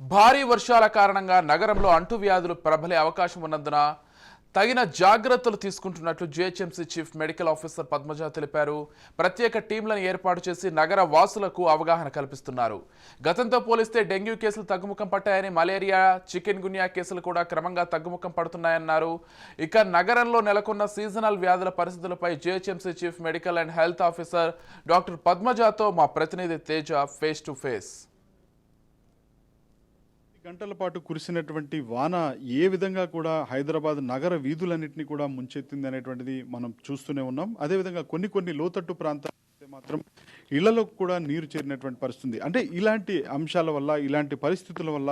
భారీ వర్షాల కారణంగా నగరంలో అంటువ్యాధులు ప్రబలే అవకాశం ఉన్నందున తగిన జాగ్రత్తలు తీసుకుంటున్నట్లు GHMC chief medical officer Padmaja తెలిపారు. ప్రత్యేక టీంలను ఏర్పాటు చేసి నగర వాసులకు అవగాహన కల్పిస్తున్నారు. గతంతో పోలిస్తే డెంగ్యూ కేసులు తగ్గుముఖం పట్టాయని మలేరియా చికెన్ గున్యా కేసులు కూడా క్రమంగా తగ్గుముఖం పడుతున్నాయన్నారు. ఇక నగరంలో నెలకొన్న సీజనల్ వ్యాధుల పరిస్థితులపై GHMC chief medical and health officer doctor పద్మజతో మా ప్రతినిధి తేజ ఫేస్ టు ఫేస్. గంటల పాటు కురిసినటువంటి వాన ఏ విధంగా కూడా హైదరాబాద్ నగర వీధులన్నింటినీ కూడా ముంచెత్తింది అనేటువంటిది మనం చూస్తూనే ఉన్నాం. అదేవిధంగా కొన్ని కొన్ని లోతట్టు ప్రాంతాలు మాత్రం ఇళ్ళలో కూడా నీరు చేరినటువంటి పరిస్థితి అంటే ఇలాంటి అంశాల వల్ల ఇలాంటి పరిస్థితుల వల్ల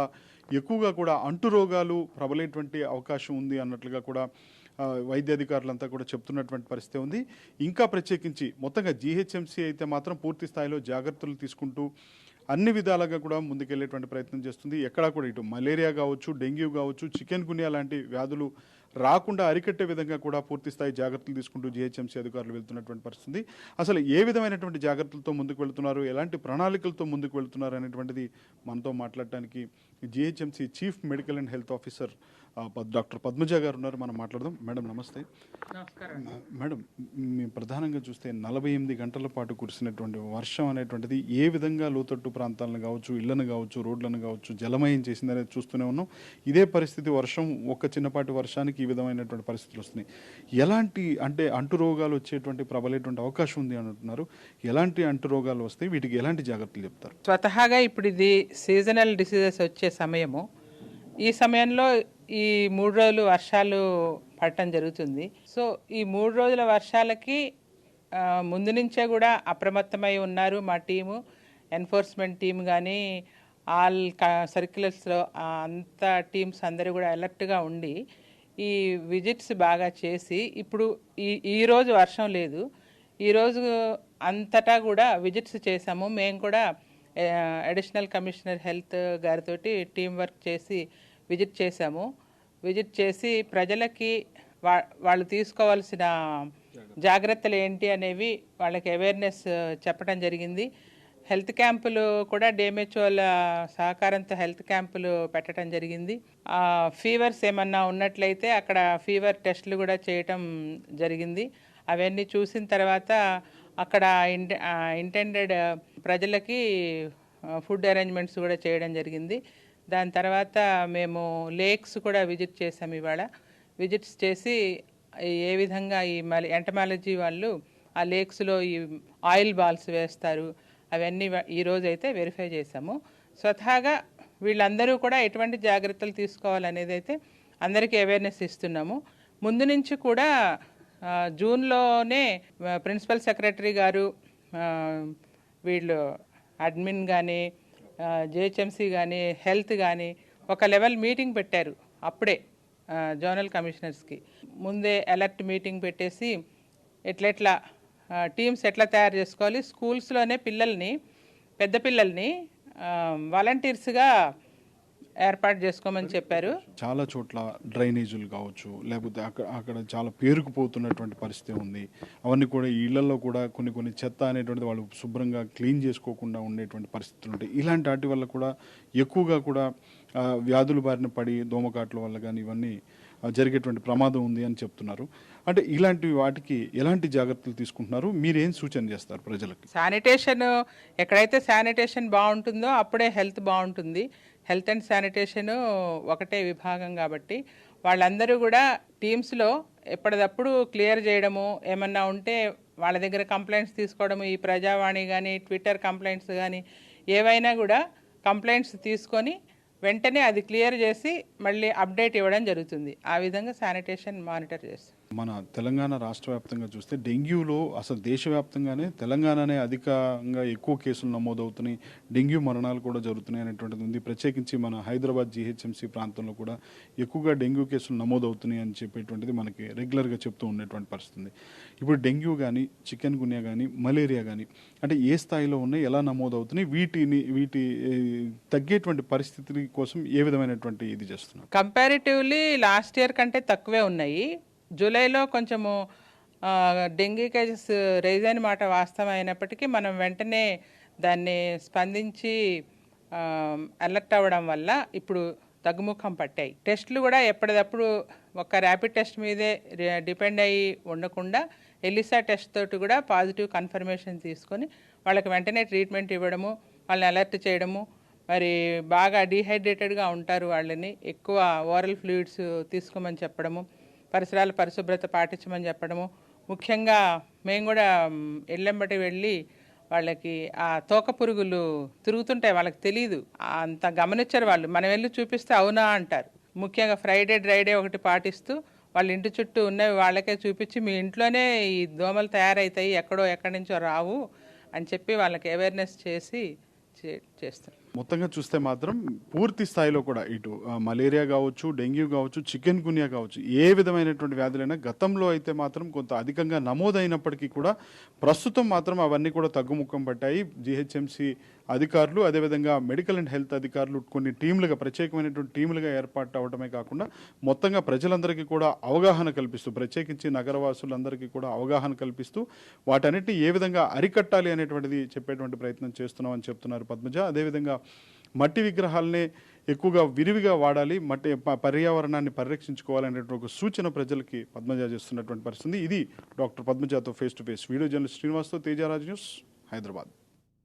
ఎక్కువగా కూడా అంటు రోగాలు ప్రబలేటువంటి అవకాశం ఉంది అన్నట్లుగా కూడా వైద్యాధికారులంతా వైద్య అధికారులంతా కూడా చెప్తున్నటువంటి పరిస్థితి ఉంది. ఇంకా ప్రత్యేకించి మొత్తంగా జీహెచ్ఎంసీ అయితే మాత్రం పూర్తి స్థాయిలో జాగ్రత్తలు తీసుకుంటూ అన్ని విధాలుగా కూడా ముందుకెళ్ళేటువంటి ప్రయత్నం చేస్తుంది. ఎక్కడా కూడా ఇటు మలేరియా కావచ్చు డెంగ్యూ కావచ్చు చికెన్ గునియా లాంటి వ్యాధులు రాకుండా అరికట్టే విధంగా కూడా పూర్తి స్థాయి జాగ్రత్తలు తీసుకుంటూ జీహెచ్ఎంసీ అధికారులు వెళ్తున్నటువంటి పరిస్థితి అసలు ఏ విధమైనటువంటి జాగ్రత్తలతో ముందుకు వెళ్తున్నారు ఎలాంటి ప్రణాళికలతో ముందుకు వెళ్తున్నారు అనేటువంటిది మనతో మాట్లాడటానికి GHMC chief medical and health officer doctor Padmaja garu ఉన్నారు మనం మాట్లాడదాం. మేడం నమస్తే. నమస్కారం. మేడం మేము ప్రధానంగా చూస్తే నలభై ఎనిమిది గంటల పాటు కురిసినటువంటి వర్షం అనేటువంటిది ఏ విధంగా లోతట్టు ప్రాంతాలను కావచ్చు ఇళ్ళను కావచ్చు రోడ్లను కావచ్చు జలమయం చేసింది అనేది చూస్తూనే ఉన్నాం. ఇదే పరిస్థితి వర్షం ఒక్క చిన్నపాటి వర్షానికి ఈ విధమైనటువంటి పరిస్థితులు వస్తున్నాయి. ఎలాంటి అంటే అంటు రోగాలు వచ్చేటువంటి ప్రబలేటువంటి అవకాశం ఉంది అని అంటున్నారు. ఎలాంటి అంటు రోగాలు వస్తాయి వీటికి ఎలాంటి జాగ్రత్తలు చెప్తారు? స్వతహాగా ఇప్పుడు ఇది సీజనల్ డిసీజెస్ వచ్చే సమయము. ఈ సమయంలో ఈ మూడు రోజులు వర్షాలు పడటం జరుగుతుంది. సో ఈ మూడు రోజుల వర్షాలకి ముందు నుంచే కూడా అప్రమత్తమై ఉన్నారు మా టీము. ఎన్ఫోర్స్మెంట్ టీం కానీ ఆల్ సర్క్యులర్స్లో అంత టీమ్స్ అందరూ కూడా అలర్ట్గా ఉండి ఈ విజిట్స్ బాగా చేసి ఇప్పుడు ఈ ఈరోజు వర్షం లేదు. ఈరోజు అంతటా కూడా విజిట్స్ చేసాము మేము కూడా అడిషనల్ కమిషనర్ హెల్త్ గారితో టీం వర్క్ చేసి విజిట్ చేసాము విజిట్ చేసి ప్రజలకి వా వాళ్ళు తీసుకోవాల్సిన జాగ్రత్తలు ఏంటి అనేవి వాళ్ళకి అవేర్నెస్ చెప్పడం జరిగింది. హెల్త్ క్యాంపులు కూడా డిఎంహెచ్ఓల సహకారంతో హెల్త్ క్యాంపులు పెట్టడం జరిగింది. ఆ, ఫీవర్స్ ఏమన్నా ఉన్నట్లయితే అక్కడ ఫీవర్ టెస్టులు కూడా చేయటం జరిగింది. అవన్నీ చూసిన తర్వాత అక్కడ ఇంటెండెడ్ ప్రజలకి ఫుడ్ అరేంజ్మెంట్స్ కూడా చేయడం జరిగింది. దాని తర్వాత మేము లేక్స్ కూడా విజిట్ చేసాం ఇవాళ. విజిట్స్ చేసి ఏ విధంగా ఈ మలి ఎంటమాలజీ వాళ్ళు ఆ లేక్స్లో ఈ ఆయిల్ బాల్స్ వేస్తారు అవన్నీ ఈరోజు ఈ అయితే వెరిఫై చేసాము స్వతహాగా వీళ్ళందరూ కూడా ఎటువంటి జాగ్రత్తలు తీసుకోవాలనేది అయితే అందరికీ అవేర్నెస్ ఇస్తున్నాము. ముందు నుంచి కూడా జూన్లోనే ప్రిన్సిపల్ సెక్రటరీ గారు వీళ్ళు అడ్మిన్ కానీ జిహెచ్ఎంసీ కానీ హెల్త్ కానీ ఒక లెవెల్ మీటింగ్ పెట్టారు అప్పుడే జోనల్ కమిషనర్స్కి. ముందే అలర్ట్ మీటింగ్ పెట్టేసి ఎట్లెట్లా టీమ్స్ ఎట్లా తయారు చేసుకోవాలి స్కూల్స్లోనే పిల్లల్ని పెద్ద పిల్లల్ని వాలంటీర్స్గా ఏర్పాటు చేసుకోమని చెప్పారు. చాలా చోట్ల డ్రైనేజీలు కావచ్చు లేకపోతే అక్కడ అక్కడ చాలా పేరుకుపోతున్నటువంటి పరిస్థితి ఉంది. అవన్నీ కూడా ఇళ్ళలో కూడా కొన్ని కొన్ని చెత్త అనేటువంటిది వాళ్ళు శుభ్రంగా క్లీన్ చేసుకోకుండా ఉండేటువంటి పరిస్థితులు ఉంటాయి. ఇలాంటి వాటి వల్ల కూడా ఎక్కువగా కూడా వ్యాధుల బారిన పడి దోమకాట్ల వల్ల కానీ ఇవన్నీ జరిగేటువంటి ప్రమాదం ఉంది అని చెప్తున్నారు. అంటే ఇలాంటి వాటికి ఎలాంటి జాగ్రత్తలు తీసుకుంటున్నారు? మీరేం సూచన చేస్తారు ప్రజలకు? శానిటేషన్ ఎక్కడైతే శానిటేషన్ బాగుంటుందో అప్పుడే హెల్త్ బాగుంటుంది. హెల్త్ అండ్ శానిటేషను ఒకటే విభాగం కాబట్టి వాళ్ళందరూ కూడా టీమ్స్లో ఎప్పటిదప్పుడు క్లియర్ చేయడము ఏమన్నా ఉంటే వాళ్ళ దగ్గర కంప్లైంట్స్ తీసుకోవడము ఈ ప్రజావాణి కానీ ట్విట్టర్ కంప్లైంట్స్ కానీ ఏవైనా కూడా కంప్లైంట్స్ తీసుకొని వెంటనే అది క్లియర్ చేసి మళ్ళీ అప్డేట్ ఇవ్వడం జరుగుతుంది. ఆ విధంగా శానిటేషన్ మానిటర్ చేస్తాం. మన తెలంగాణ రాష్ట్ర వ్యాప్తంగా చూస్తే డెంగ్యూలో అసలు దేశవ్యాప్తంగానే తెలంగాణనే అధికంగా ఎక్కువ కేసులు నమోదవుతున్నాయి. డెంగ్యూ మరణాలు కూడా జరుగుతున్నాయి అనేటువంటిది ఉంది. ప్రత్యేకించి మన హైదరాబాద్ జీహెచ్ఎంసీ ప్రాంతంలో కూడా ఎక్కువగా డెంగ్యూ కేసులు నమోదవుతున్నాయి అని చెప్పేటువంటిది మనకి రెగ్యులర్గా చెప్తూ ఉండేటువంటి పరిస్థితి ఇప్పుడు డెంగ్యూ కానీ చికెన్ గున్యా కానీ మలేరియా కానీ అంటే ఏ స్థాయిలో ఉన్నాయి ఎలా నమోదవుతున్నాయి వీటిని వీటి తగ్గేటువంటి పరిస్థితి కోసం ఏ విధమైనటువంటి ఇది చేస్తున్నారు? కంపారిటివ్లీ లాస్ట్ ఇయర్ కంటే తక్కువే ఉన్నాయి. జూలైలో కొంచెము డెంగ్యూ డెంగీ కేసెస్ రైజ్ అయిన మాట వాస్తవం అయినప్పటికీ మనం వెంటనే దాన్ని స్పందించి అలర్ట్ అవ్వడం వల్ల ఇప్పుడు తగ్గుముఖం పట్టాయి. టెస్టులు కూడా ఎప్పటికప్పుడు ఒక ర్యాపిడ్ టెస్ట్ మీదే డిపెండ్ అయ్యి ఉండకుండా ఎలిసా టెస్ట్ తోటి కూడా పాజిటివ్ కన్ఫర్మేషన్ తీసుకొని వాళ్ళకి వెంటనే ట్రీట్మెంట్ ఇవ్వడము వాళ్ళని అలర్ట్ చేయడము మరి బాగా డీహైడ్రేటెడ్గా ఉంటారు వాళ్ళని ఎక్కువ ఓరల్ ఫ్లూయిడ్స్ తీసుకోమని చెప్పడము పరిసరాల పరిశుభ్రత పాటించమని చెప్పడము. ముఖ్యంగా మేము కూడా ఎల్లెంబటి వెళ్ళి వాళ్ళకి ఆ తోక పురుగులు తిరుగుతుంటాయి వాళ్ళకి తెలియదు అంత గమనించారు వాళ్ళు. మనం వెళ్ళి చూపిస్తే అవునా అంటారు. ముఖ్యంగా ఫ్రైడే డ్రైడే ఒకటి పాటిస్తూ వాళ్ళ ఇంటి చుట్టూ ఉన్నవి వాళ్ళకే చూపించి మీ ఇంట్లోనే ఈ దోమలు తయారవుతాయి ఎక్కడో ఎక్కడి నుంచో రావు అని చెప్పి వాళ్ళకి అవేర్నెస్ చేసి చే- చేస్తాం మొత్తంగా చూస్తే మాత్రం పూర్తి స్థాయిలో కూడా ఇటు మలేరియా కావచ్చు డెంగ్యూ కావచ్చు చికెన్ గునియా కావచ్చు ఏ విధమైనటువంటి వ్యాధులైనా గతంలో అయితే మాత్రం కొంత అధికంగా నమోదైనప్పటికీ కూడా ప్రస్తుతం మాత్రం అవన్నీ కూడా తగ్గుముఖం పట్టాయి. జిహెచ్ఎంసి అధికారులు అదేవిధంగా మెడికల్ అండ్ హెల్త్ అధికారులు కొన్ని టీంలుగా ప్రత్యేకమైనటువంటి టీంలుగా ఏర్పాటు అవడమే కాకుండా మొత్తంగా ప్రజలందరికీ కూడా అవగాహన కల్పిస్తూ ప్రత్యేకించి నగరవాసులందరికీ కూడా అవగాహన కల్పిస్తూ వాటన్నిటిని ఏ విధంగా అరికట్టాలి అనేటువంటిది చెప్పేటువంటి ప్రయత్నం చేస్తున్నామని చెప్తున్నారు పద్మజ. అదేవిధంగా మట్టి విగ్రహాలనే ఎక్కువగా విరివిగా వాడాలి మట్టి పర్యావరణాన్ని పరిరక్షించుకోవాలనేటువంటి ఒక సూచన ప్రజలకి పద్మజ చేస్తున్నటువంటి పరిస్థితి ఇది doctor పద్మజతో face to face video journalist శ్రీనివాస్తో Tejaraj news Hyderabad.